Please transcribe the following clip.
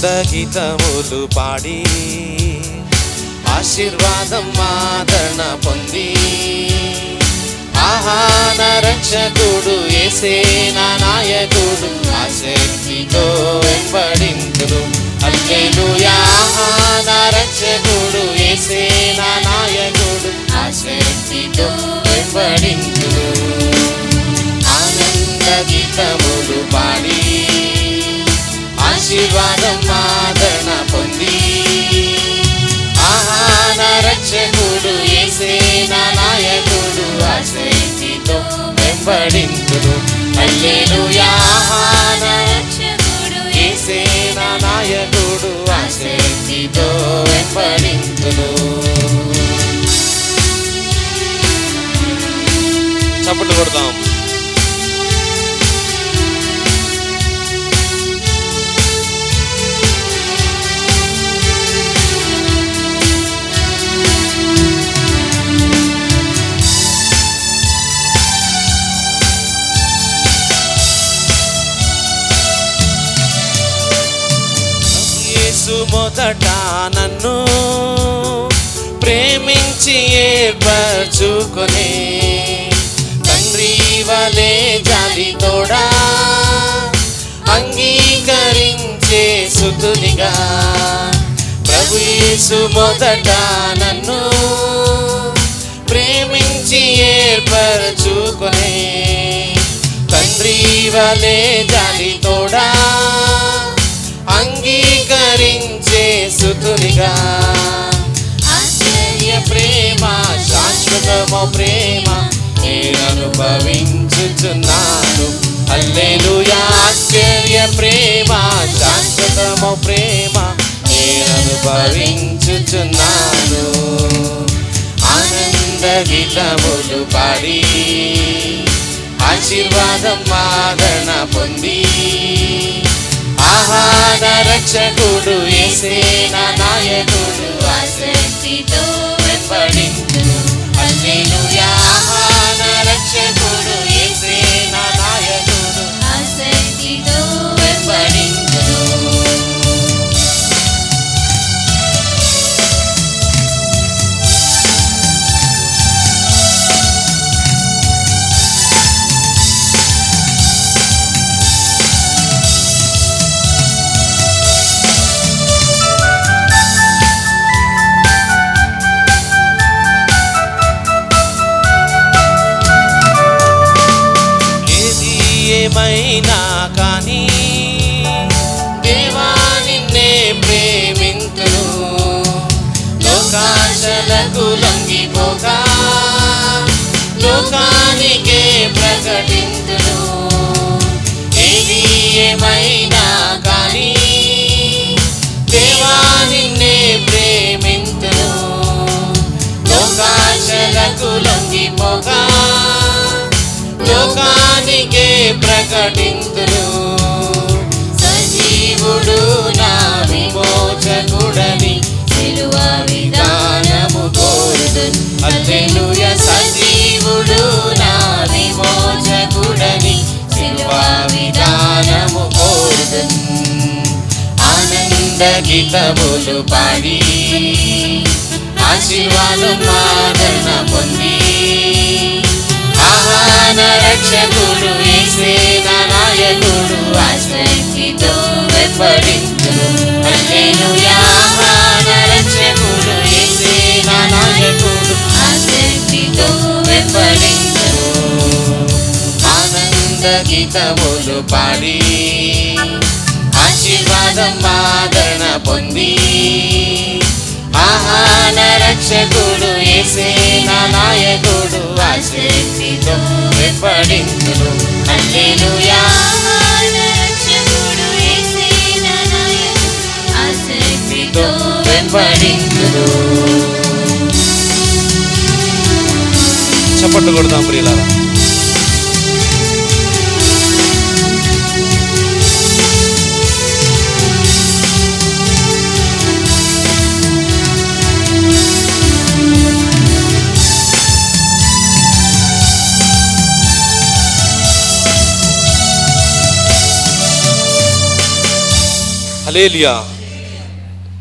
ఆనందగీతములు పాడి ఆశీర్వాదం ఆదరణ పొంది. ఆహాన రక్షకుడు ఏసేనా నాయకుడు ఆసక్తితో వెంబడింతుడు. అల్లెలుయా ఆహాన రక్షకుడు ఏసేనా నాయకుడు ఆసక్తితో వెంబడింతుడు. నా నాయకుడు ఆసక్తితో వెంబడింతుడు చప్పట్లు కొడతాం యేసు మొదట నన్ను ప్రేమించి ఏర్పరచుకొని. తండ్రి వలే జాలి తోడా అంగీకరించే సుతునిగా. ప్రభు యేసు మొదట నన్ను ప్రేమించి ఏర్పరచుకొని. తండ్రి వలే జాలి తోడా అంగీ అంగీకరించే సుతునిగా. ఆశ్చర్య ప్రేమ శాశ్వతము ప్రేమ నేను అనుభవించుచున్నాను అల్లెలుయా ఆశ్చర్య ప్రేమ శాశ్వతము ప్రేమ నేను అనుభవించుచున్నాను ఆనంద గీతములు పాడి ఆశీర్వాదం ఆదరణ పొంది. ఆహార రక్షకుడు ఏసే నాయకుడు ఆసక్తితో వెంబడింతుడు హల్లెలూయా ఏమైనా కానీ దేవా నిన్నే ప్రేమింతును. లోకాశలకు లొంగిపోగా లోకానికే ప్రకటింతును. ఏది ఏమైనా కానీ దేవా నిన్నే ప్రేమింతును. లోకాశలకు లొంగిపోగా లోకానికే ప్రకటింతును సజీవుడు నా విమోచకుడని సిలువ విధానము కోరుదున్. అల్లెలూయ సజీవుడు నా విమోచకుడని సిలువ విధానము కోరుదున్. ఆనంద గీతములు పాడి ఆశీర్వాదం ఆదరణ పొంది. ఆహాన రక్షకుడు ఏసే నాయకుడు ఆసక్తితో వెంబడింతుడు హల్లెలూయా. ఆహాన రక్షకుడు ఏసే నాయకుడు ఆసక్తితో వెంబడింతుడు ఆనంద గీతములు పాడి ఆశీర్వాదం ఆదరణ పొంది. ఆహాన రక్షకుడు ఏసే నా నాయకుడు ఆసక్తితో వెంబడింతుడు హల్లెలూయా రక్షకుడు యేసే నా నాయకుడు ఆసక్తితో వెంబడింతుడు చప్పట్లు కొడదాం ప్రియులారా. Hallelujah.